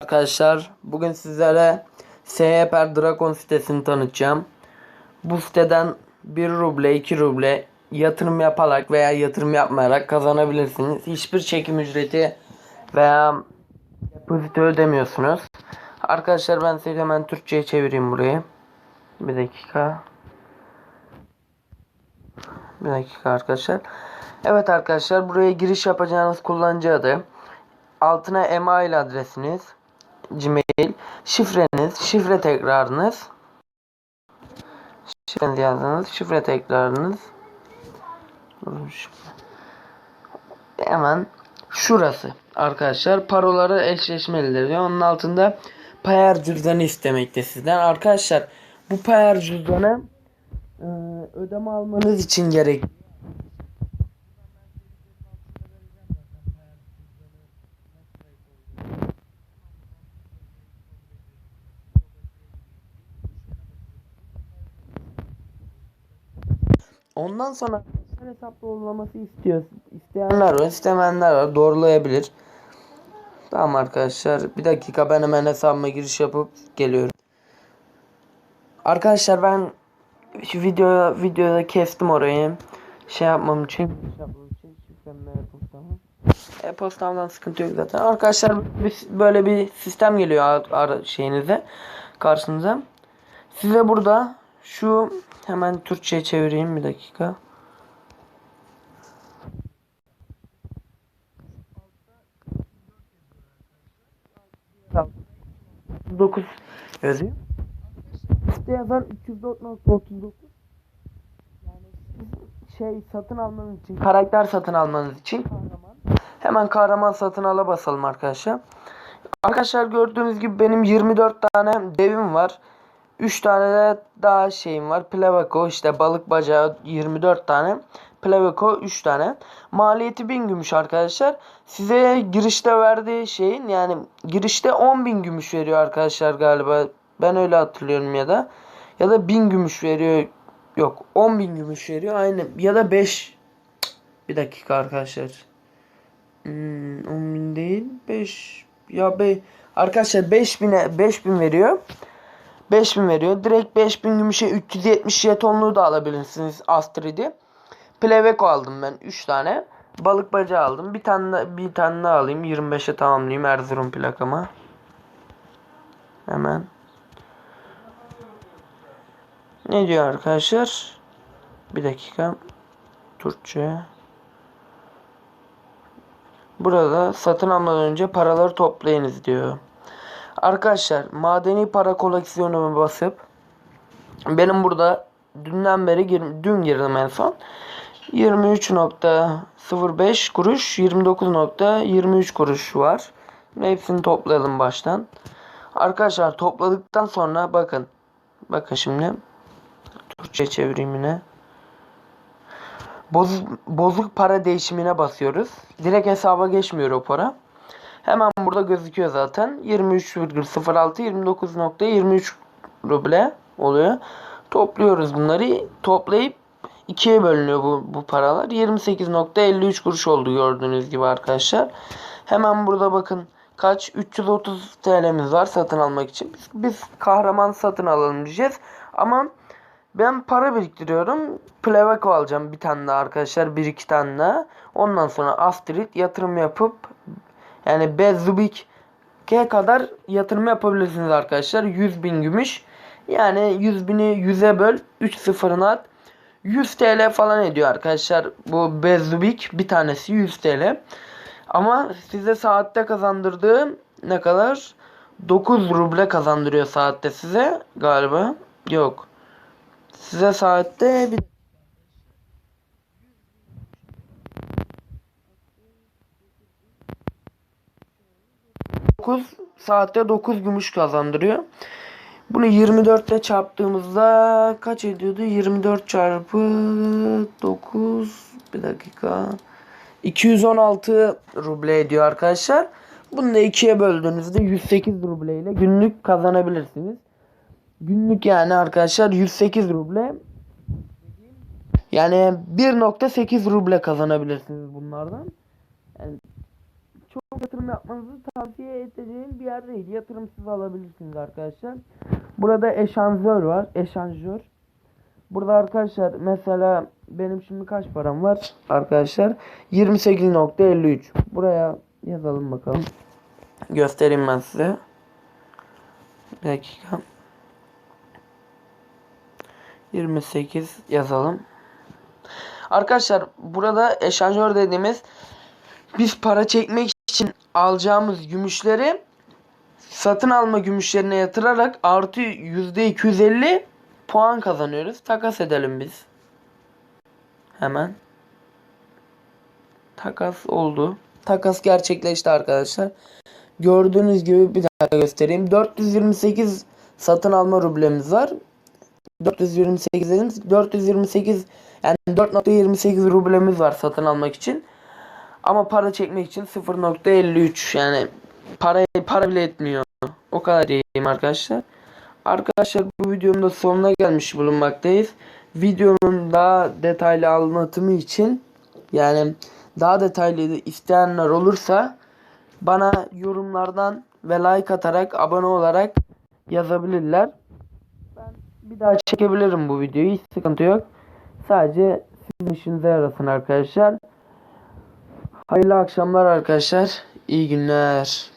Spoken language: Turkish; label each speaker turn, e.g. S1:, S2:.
S1: Arkadaşlar bugün sizlere SHPR Dragon sitesini tanıtacağım. Bu siteden 1 ruble 2 ruble yatırım yaparak veya yatırım yapmayarak kazanabilirsiniz. Hiçbir çekim ücreti veya depozito ödemiyorsunuz. Arkadaşlar ben size hemen Türkçe'ye çevireyim burayı. Bir dakika. Bir dakika arkadaşlar. Evet arkadaşlar buraya giriş yapacağınız kullanıcı adı. Altına email adresiniz. Gmail. Şifreniz. Şifre tekrarınız. Şifrenizi yazdınız. Şifre tekrarınız. Hemen şurası arkadaşlar paroları eşleşmelidir diyor. Onun altında payar cüzdanı istemekte sizden. Arkadaşlar bu payar cüzdanı e, ödeme almanız için gerek. Ondan sonra hesap doğrulaması istiyor. İsteyenler var, istemeyenler var. Doğrulayabilir. Tamam arkadaşlar. Bir dakika ben hemen hesabıma giriş yapıp geliyorum. Arkadaşlar ben şu videoya videoda kestim orayı. Şey yapmam için. E-postamdan sıkıntı yok zaten. Arkadaşlar böyle bir sistem geliyor şeyinize karşınıza. Size burada şu hemen Türkçe'ye çevireyim bir dakika. Dokuz yazıyor. İşte yazan 304.39 yani şey satın almanız için karakter satın almanız için kahraman. Hemen kahraman satın ala basalım arkadaşlar. Arkadaşlar gördüğünüz gibi benim 24 tane devim var. 3 tane daha şeyim var. Plavako işte balık bacağı 24 tane. Plavako 3 tane. Maliyeti 1000 gümüş arkadaşlar. Size girişte verdiği şeyin yani girişte 10.000 gümüş veriyor arkadaşlar galiba. Ben öyle hatırlıyorum ya da. Ya da 1000 gümüş veriyor. Yok 10.000 gümüş veriyor. Aynı ya da 5 bir dakika arkadaşlar. Hmm, 10.000 değil 5 ya be arkadaşlar 5000'e 5000 veriyor. 5000 veriyor. Direkt 5000 gümüşe 370 jetonluğu da alabilirsiniz Astrid'i. Pleveko aldım ben 3 tane. Balık bacağı aldım. Bir tane bir tane daha alayım. 25'e tamamlayayım Erzurum plakama. Hemen. Ne diyor arkadaşlar? Bir dakika. Türkçe. Burada satın almadan önce paraları toplayınız diyor. Arkadaşlar madeni para koleksiyonuma basıp benim burada dünden beri dün girdim en son. 23.05 kuruş 29.23 kuruş var. Hepsini toplayalım baştan. Arkadaşlar topladıktan sonra bakın. Bakın şimdi. Türkçe çevireyim yine. Bozuk, bozuk para değişimine basıyoruz. Direkt hesaba geçmiyor o para. Hemen burada gözüküyor zaten. 23,06 29.23 ruble oluyor. Topluyoruz bunları. Toplayıp ikiye bölünüyor bu, bu paralar. 28.53 kuruş oldu gördüğünüz gibi arkadaşlar. Hemen burada bakın kaç 330 TL'miz var satın almak için. Biz, biz kahraman satın alalım diyeceğiz. Ama ben para biriktiriyorum. Pleveko alacağım bir tane daha arkadaşlar. Bir iki tane daha. Ondan sonra Astrid yatırım yapıp yani Bezubik'e kadar yatırım yapabilirsiniz arkadaşlar. 100 bin gümüş. Yani 100 bini 100'e böl. 3 sıfırına at. 100 TL falan ediyor arkadaşlar. Bu Bezubik bir tanesi 100 TL. Ama size saatte kazandırdığı ne kadar? 9 ruble kazandırıyor saatte size galiba. Yok. Size saatte bir 9 saatte 9 gümüş kazandırıyor. Bunu 24 ile çarptığımızda kaç ediyordu? 24 çarpı 9 bir dakika. 216 ruble ediyor arkadaşlar. Bunu da ikiye böldüğünüzde 108 ruble ile günlük kazanabilirsiniz. Günlük yani arkadaşlar 108 ruble. Yani 1.8 ruble kazanabilirsiniz bunlardan. Yani yatırım yapmanızı tavsiye edeceğim bir yer değil. Yatırımsız alabilirsiniz arkadaşlar. Burada eşanjör var. Eşanjör. Burada arkadaşlar mesela benim şimdi kaç param var arkadaşlar? 28.53. Buraya yazalım bakalım. Göstereyim ben size. Bir dakika. 28 yazalım. Arkadaşlar burada eşanjör dediğimiz biz para çekmek için alacağımız gümüşleri satın alma gümüşlerine yatırarak artı %250 puan kazanıyoruz. Takas edelim biz. Hemen. Takas oldu. Takas gerçekleşti arkadaşlar. Gördüğünüz gibi bir dakika göstereyim. 428 satın alma rublemiz var. 428 dedim. 428 yani 4.28 rublemiz var satın almak için. Ama para çekmek için 0.53 yani para para bile etmiyor. O kadar diyeyim arkadaşlar. Arkadaşlar bu videonun da sonuna gelmiş bulunmaktayız. Videonun daha detaylı anlatımı için yani daha detaylı isteyenler olursa bana yorumlardan ve like atarak abone olarak yazabilirler. Ben bir daha çekebilirim bu videoyu. Hiç sıkıntı yok. Sadece sizin işinize yarasın arkadaşlar. Hayırlı akşamlar arkadaşlar. İyi günler.